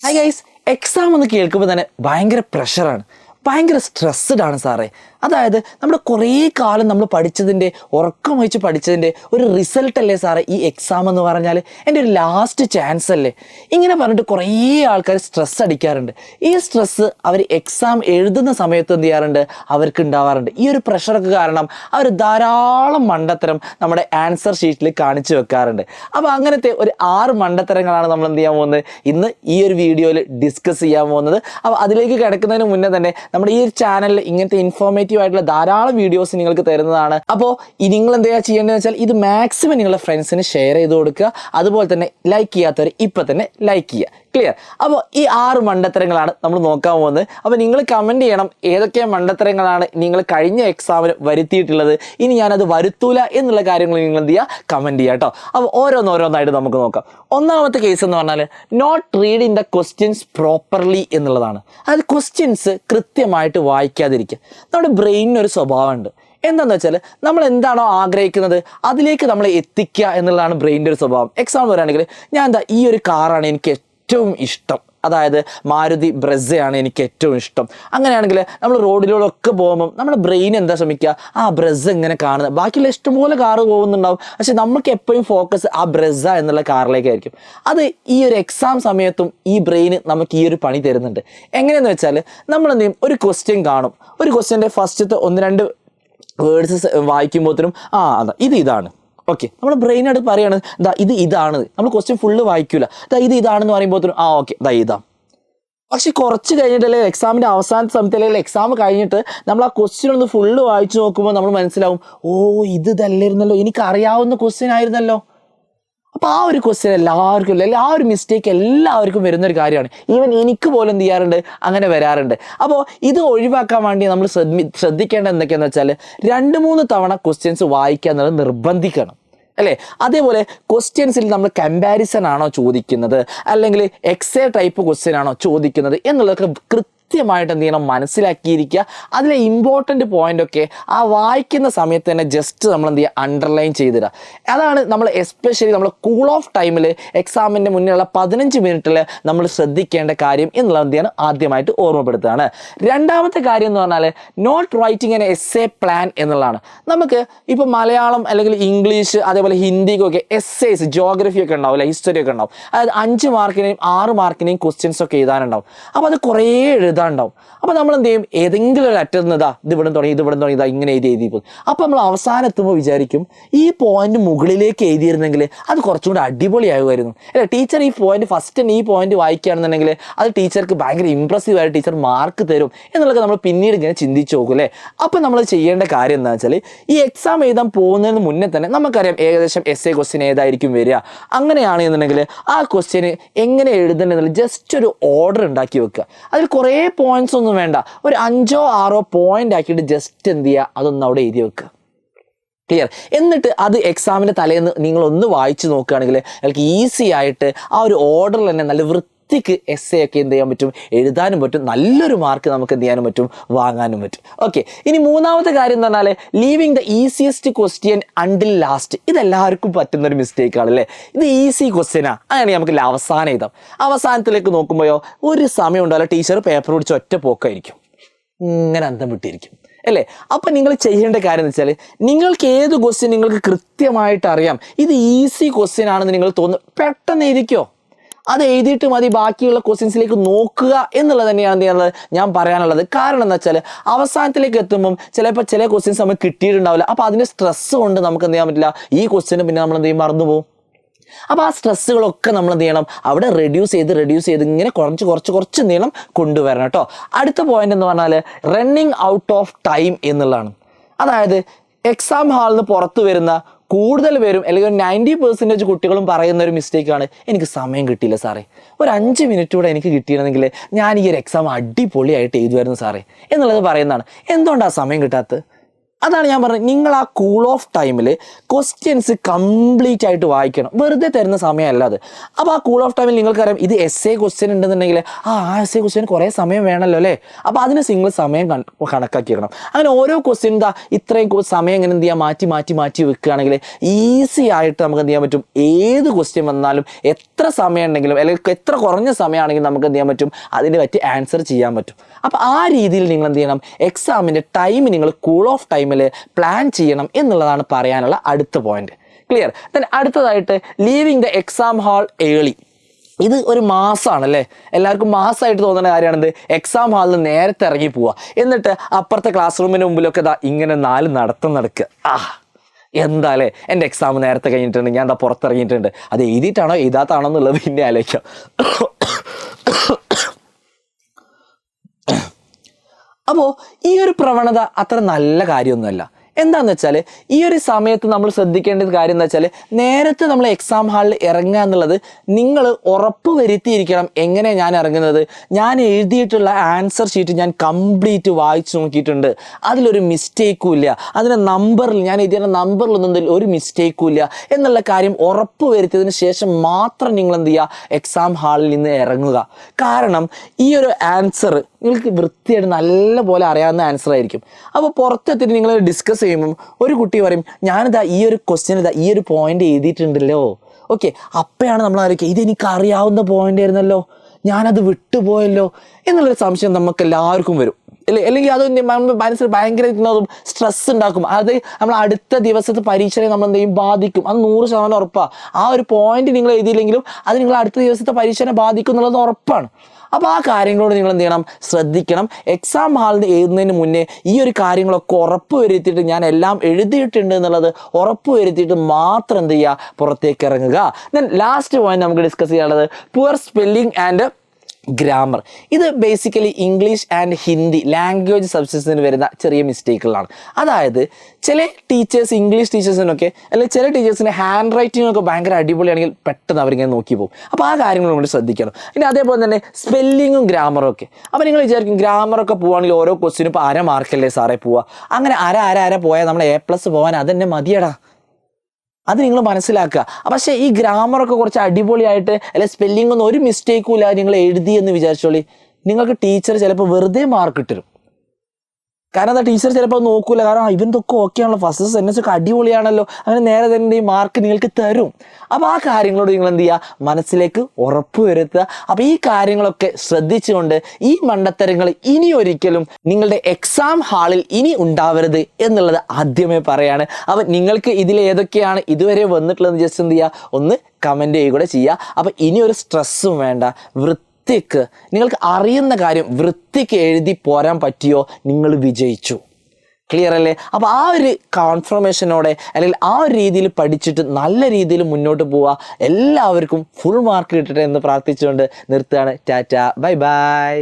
Hi guys exam എന്ന് കേൾക്കുമ്പോൾ തന്നെ ഭയങ്കര പ്രഷറാണ് ഭയങ്കര സ്ട്രെസ്ഡ് ആണ് സാറേ. അതായത് നമ്മൾ കുറേ കാലം നമ്മൾ പഠിച്ചതിന്റെ ഉറക്കം വഹിച്ച് പഠിച്ചതിന്റെ ഒരു റിസൾട്ട് അല്ലേ സാറേ ഈ എക്സാം എന്ന് പറഞ്ഞാൽ? എന്റെ ഒരു ലാസ്റ്റ് ചാൻസ് അല്ലേ? ഇങ്ങനെ പറഞ്ഞിട്ട് കുറേ ആൾക്കാർ സ്ട്രെസ് അടിക്കാറുണ്ട്. ഈ സ്ട്രെസ്സ് അവർ എക്സാം എഴുതുന്ന സമയത്ത് എന്ത് ചെയ്യാറുണ്ട്? അവർക്ക് ഉണ്ടാവാറുണ്ട്. ഈ ഒരു പ്രഷറൊക്കെ കാരണം അവർ ധാരാളം മണ്ടത്തരം നമ്മുടെ ആൻസർ ഷീറ്റിൽ കാണിച്ചു വെക്കാറുണ്ട്. അപ്പോൾ അങ്ങനത്തെ ഒരു ആറ് മണ്ടത്തരങ്ങളാണ് നമ്മൾ എന്ത് ചെയ്യാൻ പോകുന്നത്? ഇന്ന് ഈ ഒരു വീഡിയോയിൽ ഡിസ്കസ് ചെയ്യാൻ പോകുന്നത്. അപ്പോൾ അതിലേക്ക് കിടക്കുന്നതിന് മുന്നേ തന്നെ നമ്മുടെ ഈ ഒരു ചാനലിൽ ഇങ്ങനത്തെ ഇൻഫോർമേറ്റീവ് ആയിട്ടുള്ള ധാരാളം വീഡിയോസ് നിങ്ങൾക്ക് തരുന്നതാണ്. അപ്പോൾ നിങ്ങൾ എന്താ ചെയ്യേണ്ടതെന്ന് വെച്ചാൽ ഇത് മാക്സിമം നിങ്ങളുടെ ഫ്രണ്ട്സിന് ഷെയർ ചെയ്ത് കൊടുക്കുക. അതുപോലെ തന്നെ ലൈക്ക് ചെയ്യാത്തവർ ഇപ്പം തന്നെ ലൈക്ക് ചെയ്യുക. ക്ലിയർ അപ്പോൾ ഈ ആറ് മണ്ടത്തരങ്ങളാണ് നമ്മൾ നോക്കാൻ പോകുന്നത്. അപ്പോൾ നിങ്ങൾ കമന്റ് ചെയ്യണം ഏതൊക്കെ മണ്ടത്തരങ്ങളാണ് നിങ്ങൾ കഴിഞ്ഞ എക്സാമിന് വരുത്തിയിട്ടുള്ളത്. ഇനി ഞാനത് വരുത്തൂല എന്നുള്ള കാര്യങ്ങൾ നിങ്ങൾ എന്ത് ചെയ്യുക? കമന്റ് ചെയ്യുക കേട്ടോ അപ്പോൾ ഓരോന്നോരോന്നായിട്ട് നമുക്ക് നോക്കാം. ഒന്നാമത്തെ കേസ് എന്ന് പറഞ്ഞാൽ not in the questions properly എന്നുള്ളതാണ്. അത് ക്വസ്റ്റ്യൻസ് കൃത്യമായിട്ട് വായിക്കാതിരിക്കുക. നമ്മുടെ ബ്രെയിനിന് ഒരു സ്വഭാവമുണ്ട്. എന്താണെന്ന് വെച്ചാൽ നമ്മൾ എന്താണോ ആഗ്രഹിക്കുന്നത് അതിലേക്ക് നമ്മൾ എത്തിക്കുക എന്നുള്ളതാണ് ബ്രെയിനിന്റെ ഒരു സ്വഭാവം. എക്സാമ്പിൾ പറയുകയാണെങ്കിൽ ഞാൻ എന്താ ഈ ഒരു കാറാണ് എനിക്ക് ഏറ്റവും ഇഷ്ടം. അതായത് മാരുതി ബ്രസയാണ് എനിക്ക് ഏറ്റവും ഇഷ്ടം. അങ്ങനെയാണെങ്കിൽ നമ്മൾ റോഡിലൂടെയൊക്കെ പോകുമ്പം നമ്മുടെ ബ്രെയിൻ എന്താ ശ്രമിക്കുക? ആ ബ്രസ് ഇങ്ങനെ കാണുന്നത്. ബാക്കിയുള്ള ഇഷ്ടംപോലെ കാറ് പോകുന്നുണ്ടാവും. പക്ഷെ നമുക്ക് എപ്പോഴും ഫോക്കസ് ആ ബ്രസ എന്നുള്ള കാറിലേക്കായിരിക്കും അത് ഈ ഒരു എക്സാം സമയത്തും ഈ ബ്രെയിൻ നമുക്ക് ഈ ഒരു പണി തരുന്നുണ്ട്. എങ്ങനെയെന്ന് വെച്ചാൽ നമ്മൾ എന്ത് ചെയ്യും? ഒരു ക്വസ്റ്റ്യൻ കാണും. ഒരു ക്വസ്റ്റ്യന്റെ ഫസ്റ്റത്തെ ഒന്ന് രണ്ട് വേർഡ്സ് വായിക്കുമ്പോഴത്തേനും ആ അതാ ഇത് ഇതാണ്. ഓക്കെ നമ്മുടെ ബ്രെയിനായിട്ട് പറയാണ് ദാ ഇത് ഇതാണ്. നമ്മൾ ക്വസ്റ്റ്യൻ ഫുള്ള് വായിക്കൂല. ദാ ഇത് ഇതാണെന്ന് പറയുമ്പോൾ ആ ഓക്കെ ദാ ഇതാ. പക്ഷെ കുറച്ച് കഴിഞ്ഞിട്ടല്ലേ എക്സാമിന്റെ അവസാന സമയത്ത് അല്ലെങ്കിൽ എക്സാം കഴിഞ്ഞിട്ട് നമ്മൾ ആ ക്വസ്റ്റ്യൻ ഒന്ന് ഫുള്ള് വായിച്ചു നോക്കുമ്പോൾ നമ്മൾ മനസ്സിലാവും ഓ ഇത് ഇതല്ലായിരുന്നല്ലോ എനിക്കറിയാവുന്ന ക്വസ്റ്റ്യൻ ആയിരുന്നല്ലോ. അപ്പോൾ ആ ഒരു ക്വസ്റ്റ്യൻ എല്ലാവർക്കും അല്ലെങ്കിൽ ആ ഒരു മിസ്റ്റേക്ക് എല്ലാവർക്കും വരുന്ന ഒരു കാര്യമാണ്. ഈവൻ എനിക്ക് പോലും എന്ത് ചെയ്യാറുണ്ട്? അങ്ങനെ വരാറുണ്ട്. അപ്പോൾ ഇത് ഒഴിവാക്കാൻ വേണ്ടി നമ്മൾ ശ്രദ്ധി ശ്രദ്ധിക്കേണ്ടത് എന്തൊക്കെയാണെന്ന് വെച്ചാൽ രണ്ട് മൂന്ന് തവണ ക്വസ്റ്റ്യൻസ് വായിക്കുക എന്നുള്ളത് നിർബന്ധിക്കണം. അല്ലേ? അതേപോലെ ക്വസ്റ്റ്യൻസിൽ നമ്മൾ കമ്പാരിസൺ ആണോ ചോദിക്കുന്നത്? അല്ലെങ്കിൽ എക്സേ ടൈപ്പ് ക്വസ്റ്റ്യൻ ആണോ ചോദിക്കുന്നത്? എന്നുള്ളതൊക്കെ കൃത്യമായിട്ട് എന്ത് ചെയ്യണം മനസ്സിലാക്കിയിരിക്കുക. അതിലെ ഇമ്പോർട്ടന്റ് പോയിന്റ് ഒക്കെ ആ വായിക്കുന്ന സമയത്ത് തന്നെ ജസ്റ്റ് നമ്മൾ എന്ത് ചെയ്യുക അണ്ടർലൈൻ ചെയ്തിടുക. അതാണ് നമ്മൾ എസ്പെഷ്യലി നമ്മൾ കൂൾ ഓഫ് ടൈമിൽ എക്സാമിന്റെ മുന്നിലുള്ള പതിനഞ്ച് മിനിറ്റിൽ നമ്മൾ ശ്രദ്ധിക്കേണ്ട കാര്യം എന്നുള്ളത് എന്ത് ചെയ്യണം ആദ്യമായിട്ട് ഓർമ്മപ്പെടുത്തുകയാണ്. രണ്ടാമത്തെ കാര്യം എന്ന് പറഞ്ഞാൽ not writing an essay plan എന്നുള്ളതാണ്. നമുക്ക് ഇപ്പോൾ മലയാളം അല്ലെങ്കിൽ ഇംഗ്ലീഷ് അതേപോലെ ഹിന്ദിക്കൊക്കെ എസ്സേസ് ഉണ്ടാവും അല്ലെ? ഹിസ്റ്ററി ഒക്കെ ഉണ്ടാവും. അതായത് അഞ്ച് മാർക്കിനെയും ആറ് മാർക്കിനെയും ക്വസ്റ്റ്യൻസ് ഒക്കെ എഴുതാനുണ്ടാവും. അപ്പോൾ അത് കുറേ എഴുതാനുണ്ടാവും അപ്പോൾ നമ്മൾ എന്ത് ചെയ്യും ഏതെങ്കിലും ഒരു അറ്റത്ത് എന്നതാ ഇതാ ഇവിടെ തുടങ്ങി ഇത് ഇവിടെ തുടങ്ങി ഇതാ ഇങ്ങനെ എഴുതി എഴുതി പോകും. അപ്പോൾ നമ്മൾ അവസാനം എത്തുമ്പോൾ വിചാരിക്കും ഈ പോയിന്റ് മുകളിലേക്ക് എഴുതിയിരുന്നെങ്കിൽ അത് കുറച്ചും കൂടി അടിപൊളിയാകുമായിരുന്നു അല്ലെ? ടീച്ചർ ഈ പോയിന്റ് ഫസ്റ്റ് തന്നെ ഈ പോയിന്റ് വായിക്കുകയാണെന്നുണ്ടെങ്കിൽ അത് ടീച്ചർക്ക് ഭയങ്കര ഇമ്പ്രസീവ് ആയിട്ട് ടീച്ചർ മാർക്ക് തരും എന്നുള്ളത് നമ്മൾ പിന്നീട് ഇങ്ങനെ ചിന്തിച്ച് നോക്കും അല്ലേ? അപ്പോൾ നമ്മൾ ചെയ്യേണ്ട കാര്യം എന്താ വെച്ചാൽ ഈ എക്സാം എഴുതാൻ പോകുന്നതിന് മുന്നേ തന്നെ നമുക്കറിയാം ഏകദേശം എസ് എ ക്വസ്റ്റ്യൻ ഏതായിരിക്കും വരിക. അങ്ങനെയാണെന്നുണ്ടെങ്കിൽ ആ ക്വസ്റ്റ്യന് എങ്ങനെ എഴുതണമെന്നുള്ള ജസ്റ്റ് ഒരു ഓർഡർ ഉണ്ടാക്കി വെക്കുക. അതിൽ കുറേ പോയിന്റ്സ് ഒന്നും വേണ്ട. ഒരു അഞ്ചോ ആറോ പോയിന്റ് ആക്കിയിട്ട് ജസ്റ്റ് എന്ത് ചെയ്യുക അതൊന്ന് അവിടെ എഴുതി വെക്കുക ക്ലിയർ എന്നിട്ട് അത് എക്സാമിന്റെ തലേന്ന് നിങ്ങളൊന്ന് വായിച്ചു നോക്കുകയാണെങ്കിൽ അയാൾക്ക് ഈസി ആയിട്ട് ആ ഒരു ഓർഡറിൽ തന്നെ നല്ല വൃത്തിക്ക് എസ് എ ഒക്കെ എന്ത് ചെയ്യാൻ പറ്റും? എഴുതാനും പറ്റും. നല്ലൊരു മാർക്ക് നമുക്ക് എന്ത് ചെയ്യാനും പറ്റും? വാങ്ങാനും പറ്റും. ഓക്കെ ഇനി മൂന്നാമത്തെ കാര്യം എന്ന് പറഞ്ഞാൽ leaving the easiest question until last ഇതെല്ലാവർക്കും പറ്റുന്ന ഒരു മിസ്റ്റേക്ക് ആണ് അല്ലേ ഇത് ഈസി ക്വസ്റ്റ്യനാ അങ്ങനെ നമുക്ക് അവസാനം എഴുതാം. അവസാനത്തിലേക്ക് നോക്കുമ്പോഴോ ഒരു സമയം ഉണ്ടാവില്ല ടീച്ചർ പേപ്പർ പിടിച്ച് ഒറ്റ പോക്കായിരിക്കും ഇങ്ങനെ അന്തം വിട്ടിരിക്കും. അല്ലേ? അപ്പം നിങ്ങൾ ചെയ്യേണ്ട കാര്യം എന്ന് വെച്ചാൽ നിങ്ങൾക്ക് ഏത് ക്വസ്റ്റ്യൻ നിങ്ങൾക്ക് കൃത്യമായിട്ട് അറിയാം. ഇത് ഈസി ക്വസ്റ്റ്യൻ ആണെന്ന് നിങ്ങൾ തോന്നുന്നു. പെട്ടെന്ന് ഇരിക്കോ അത് എഴുതിയിട്ട് മതി ബാക്കിയുള്ള ക്വസ്റ്റ്യൻസിലേക്ക് നോക്കുക എന്നുള്ളത് തന്നെയാണ് എന്ത് ചെയ്യുന്നത്? ഞാൻ പറയാനുള്ളത്. കാരണം എന്താ വെച്ചാൽ അവസാനത്തിലേക്ക് എത്തുമ്പം ചിലപ്പോൾ ചില ക്വസ്റ്റ്യൻസ് നമുക്ക് കിട്ടിയിട്ടുണ്ടാവില്ല. അപ്പോൾ അതിന്റെ സ്ട്രെസ് കൊണ്ട് നമുക്ക് എന്ത് ചെയ്യാൻ പറ്റില്ല? ഈ ക്വസ്റ്റ്യന് പിന്നെ നമ്മൾ എന്ത് ചെയ്യും? മറന്നു പോകും അപ്പോൾ ആ സ്ട്രെസ്സുകളൊക്കെ നമ്മൾ എന്ത് ചെയ്യണം? അവിടെ റെഡ്യൂസ് ചെയ്ത് റെഡ്യൂസ് ചെയ്ത് ഇങ്ങനെ കുറച്ച് കുറച്ച് കുറച്ച് നീളം കൊണ്ടുവരണം കേട്ടോ. അടുത്ത പോയിന്റ് എന്ന് പറഞ്ഞാൽ റണ്ണിങ് ഔട്ട് ഓഫ് ടൈം എന്നുള്ളതാണ്. അതായത് എക്സാം ഹാളിൽ നിന്ന് പുറത്തു വരുന്ന കൂടുതൽ പേരും അല്ലെങ്കിൽ നയന്റി പെർസെന്റേജ് കുട്ടികളും പറയുന്ന ഒരു മിസ്റ്റേക്കാണ് എനിക്ക് സമയം കിട്ടിയില്ല സാറേ. ഒരു അഞ്ച് മിനിറ്റ് കൂടെ എനിക്ക് കിട്ടിയിരുന്നെങ്കിൽ ഞാൻ ഈ ഒരു എക്സാം അടിപൊളിയായിട്ട് എഴുതുമായിരുന്നു സാറേ. എന്നുള്ളത് പറയുന്നതാണ്. എന്തുകൊണ്ടാണ് സമയം കിട്ടാത്തത്? അതാണ് ഞാൻ പറഞ്ഞത്. നിങ്ങൾ ആ കൂൾ ഓഫ് ടൈമിൽ ക്വസ്റ്റ്യൻസ് കംപ്ലീറ്റ് ആയിട്ട് വായിക്കണം. വെറുതെ തരുന്ന സമയമല്ല അത്. അപ്പോൾ ആ കൂൾ ഓഫ് ടൈമിൽ നിങ്ങൾക്കറിയാം ഇത് എസ് എ ക്വസ്റ്റ്യൻ ഉണ്ടെന്നുണ്ടെങ്കിൽ ആ ആ എസ് എ ക്വസ്റ്റ്യൻ കുറേ സമയം വേണമല്ലോ അല്ലേ? അപ്പോൾ അതിന് നിങ്ങൾ സമയം കണക്കാക്കിയിരിക്കണം അങ്ങനെ ഓരോ ക്വസ്റ്റ്യൻ എന്താ ഇത്രയും സമയം ഇങ്ങനെ എന്ത് ചെയ്യാം? മാറ്റി മാറ്റി മാറ്റി വെക്കുകയാണെങ്കിൽ ഈസി ആയിട്ട് നമുക്ക് എന്ത് ചെയ്യാൻ പറ്റും? ഏത് ക്വസ്റ്റ്യൻ വന്നാലും എത്ര സമയം ഉണ്ടെങ്കിലും അല്ലെങ്കിൽ എത്ര കുറഞ്ഞ സമയമാണെങ്കിലും നമുക്ക് എന്ത് ചെയ്യാൻ പറ്റും? അതിന് പറ്റി ആൻസർ ചെയ്യാൻ പറ്റും. അപ്പോൾ ആ രീതിയിൽ നിങ്ങൾ എന്ത് ചെയ്യണം? എക്സാമിന്റെ ടൈം നിങ്ങൾ കൂൾ ഓഫ് ടൈമിൽ പ്ലാൻ ചെയ്യണം എന്നുള്ളതാണ് പറയാനുള്ള അടുത്ത പോയിന്റ് ക്ലിയർ ദെൻ അടുത്തതായിട്ട് leaving the exam hall early ഇത് ഒരു മാസമാണ് അല്ലേ എല്ലാവർക്കും മാസമായിട്ട് തോന്നുന്ന കാര്യമാണിത് എക്സാം ഹാളിൽ നിന്ന് നേരത്തെ ഇറങ്ങി പോവുക എന്നിട്ട് അപ്പുറത്തെ ക്ലാസ് റൂമിന് മുമ്പിലൊക്കെ ഇതാ ഇങ്ങനെ നാല് നടത്തം നടക്കുക. ആ എന്താ അല്ലേ എന്റെ എക്സാം നേരത്തെ കഴിഞ്ഞിട്ടുണ്ട്. ഞാൻ എന്താ പുറത്തിറങ്ങിയിട്ടുണ്ട്. അത് എഴുതിയിട്ടാണോ? എഴുതാത്താണോ എന്നുള്ളത് പിന്നെ ആലോചിക്കാം. അപ്പോൾ ഈ ഒരു പ്രവണത അത്ര നല്ല കാര്യമൊന്നുമല്ല. എന്താണെന്ന് വെച്ചാൽ ഈ ഒരു സമയത്ത് നമ്മൾ ശ്രദ്ധിക്കേണ്ട കാര്യം എന്ന് വെച്ചാൽ നേരത്തെ നമ്മൾ എക്സാം ഹാളിൽ ഇറങ്ങുക എന്നുള്ളത് നിങ്ങൾ ഉറപ്പ് വരുത്തിയിരിക്കണം എങ്ങനെ ഞാൻ ഇറങ്ങുന്നത്. ഞാൻ എഴുതിയിട്ടുള്ള ആൻസർ ഷീറ്റ് ഞാൻ കംപ്ലീറ്റ് വായിച്ചു നോക്കിയിട്ടുണ്ട്. അതിലൊരു മിസ്റ്റേക്കും ഇല്ല. അതിന്റെ നമ്പറിൽ ഞാൻ എഴുതിയ നമ്പറിലൊന്നും ഒരു മിസ്റ്റേക്കും ഇല്ല എന്നുള്ള കാര്യം ഉറപ്പ് വരുത്തിയതിന് ശേഷം മാത്രം നിങ്ങൾ എന്ത് ചെയ്യുക? എക്സാം ഹാളിൽ നിന്ന് ഇറങ്ങുക. കാരണം ഈ ഒരു ആൻസർ നിങ്ങൾക്ക് വൃത്തിയായിട്ട് നല്ല പോലെ അറിയാവുന്ന ആൻസർ ആയിരിക്കും. അപ്പോൾ പുറത്തെത്തിയിട്ട് നിങ്ങൾ ഡിസ്കസ് ചെയ്യുമ്പം ഒരു കുട്ടി പറയും ഞാനിതാ ഈ ഒരു ക്വസ്റ്റ്യൻ ഇതാ ഈ ഒരു പോയിന്റ് എഴുതിയിട്ടുണ്ടല്ലോ. ഓക്കെ അപ്പോഴാണ് നമ്മൾ ആലോചിക്കുക ഇതെനിക്ക് അറിയാവുന്ന പോയിന്റ് ആയിരുന്നല്ലോ. ഞാനത് വിട്ടുപോയല്ലോ. എന്നുള്ളൊരു സംശയം നമുക്ക് എല്ലാവർക്കും വരും. അല്ലെ? അല്ലെങ്കിൽ അത് മനസ്സിൽ ഭയങ്കര സ്ട്രെസ് ഉണ്ടാക്കും. അത് നമ്മൾ അടുത്ത ദിവസത്തെ പരീക്ഷയെ നമ്മൾ എന്ത് ബാധിക്കും. അത് നൂറ് ശതമാനം ഉറപ്പാണ് ആ ഒരു പോയിന്റ് നിങ്ങൾ എഴുതിയില്ലെങ്കിലും അത് നിങ്ങൾ അടുത്ത ദിവസത്തെ പരീക്ഷനെ ബാധിക്കും എന്നുള്ളത് ഉറപ്പാണ്. അപ്പോൾ ആ കാര്യങ്ങളോട് നിങ്ങൾ എന്ത് ചെയ്യണം? ശ്രദ്ധിക്കണം. എക്സാം ഹാളിൽ എഴുതുന്നതിന് മുന്നേ ഈ ഒരു കാര്യങ്ങളൊക്കെ ഉറപ്പ് വരുത്തിയിട്ട് ഞാൻ എല്ലാം എഴുതിയിട്ടുണ്ട് എന്നുള്ളത് ഉറപ്പ് വരുത്തിയിട്ട് മാത്രം എന്ത് ചെയ്യുക? പുറത്തേക്ക് ഇറങ്ങുക. ദെൻ ലാസ്റ്റ് പോയിന്റ് നമുക്ക് ഡിസ്കസ് ചെയ്യാനുള്ളത്. പുവർ സ്പെല്ലിംഗ് ആൻഡ് ഗ്രാമർ ഇത് basically English and Hindi language സബ്ജക്ട്സിന് വരുന്ന ചെറിയ മിസ്റ്റേക്കുകളാണ് അതായത് ചില ടീച്ചേഴ്സ് ഇംഗ്ലീഷ് ടീച്ചേഴ്സിനൊക്കെ അല്ലെങ്കിൽ ചില ടീച്ചേഴ്സിന് ഹാൻഡ് റൈറ്റിംഗ് ഒക്കെ ഭയങ്കര അടിപൊളിയാണെങ്കിൽ പെട്ടെന്ന് അവരിങ്ങനെ നോക്കി പോകും. അപ്പോൾ ആ കാര്യങ്ങൾ നമ്മൾ ശ്രദ്ധിക്കണം. പിന്നെ അതേപോലെ തന്നെ സ്പെല്ലിങ്ങും ഗ്രാമറും ഒക്കെ. അപ്പോൾ നിങ്ങൾ വിചാരിക്കും ഗ്രാമറൊക്കെ പോവുകയാണെങ്കിൽ ഓരോ ക്വസ്റ്റിനും ഇപ്പോൾ അര മാർക്കല്ലേ സാറേ പോവുക അങ്ങനെ അര അര അര പോയാൽ നമ്മൾ എ പ്ലസ് പോകാൻ അതെന്നെ മതിയടാ. അത് നിങ്ങൾ മനസ്സിലാക്കുക. പക്ഷേ ഈ ഗ്രാമറൊക്കെ കുറച്ച് അടിപൊളിയായിട്ട് അല്ലെ സ്പെല്ലിംഗ് ഒന്നും ഒരു മിസ്റ്റേക്കും ഇല്ലാതെ നിങ്ങൾ എഴുതി എന്ന് വിചാരിച്ചോളി. നിങ്ങൾക്ക് ടീച്ചർ ചിലപ്പോൾ വെറുതെ മാർക്ക് ഇട്ടിരും. കാരണം എന്താ ടീച്ചർ ചിലപ്പോൾ നോക്കൂല. കാരണം ഇവൻ ഇതൊക്കെ ഓക്കെ ആണല്ലോ. ഫസ്റ്റ് എന്നെ ഒക്കെ അടിപൊളിയാണല്ലോ. അങ്ങനെ നേരെ തന്നെ ഈ മാർക്ക് നിങ്ങൾക്ക് തരും. അപ്പോൾ ആ കാര്യങ്ങളോട് നിങ്ങൾ എന്ത് ചെയ്യുക? മനസ്സിലേക്ക് ഉറപ്പ് വരുത്തുക. അപ്പോൾ ഈ കാര്യങ്ങളൊക്കെ ശ്രദ്ധിച്ചുകൊണ്ട് ഈ മണ്ടത്തരങ്ങൾ ഇനി ഒരിക്കലും നിങ്ങളുടെ എക്സാം ഹാളിൽ ഇനി ഉണ്ടാവരുത് എന്നുള്ളത് ആദ്യമേ പറയാണ്. അപ്പം നിങ്ങൾക്ക് ഇതിൽ ഏതൊക്കെയാണ് ഇതുവരെ വന്നിട്ടുള്ളത് ജസ്റ്റ് എന്ത് ചെയ്യുക? ഒന്ന് കമന്റ് ചെയ്യുക കൂടെ ചെയ്യുക. അപ്പം ഇനി ഒരു സ്ട്രെസ്സും വേണ്ട. വൃത്തി വൃത്തിക്ക്. നിങ്ങൾക്ക് അറിയുന്ന കാര്യം വൃത്തിക്ക് എഴുതി പോരാൻ പറ്റിയോ? നിങ്ങൾ വിജയിച്ചു. ക്ലിയർ അല്ലേ? അപ്പോൾ ആ ഒരു കോൺഫർമേഷനോടെ അല്ലെങ്കിൽ ആ ഒരു രീതിയിൽ പഠിച്ചിട്ട് നല്ല രീതിയിൽ മുന്നോട്ട് പോവുക. എല്ലാവർക്കും ഫുൾ മാർക്ക് കിട്ടട്ടെ എന്ന് പ്രാർത്ഥിച്ചുകൊണ്ട് നിർത്തുകയാണ്. Tata bye bye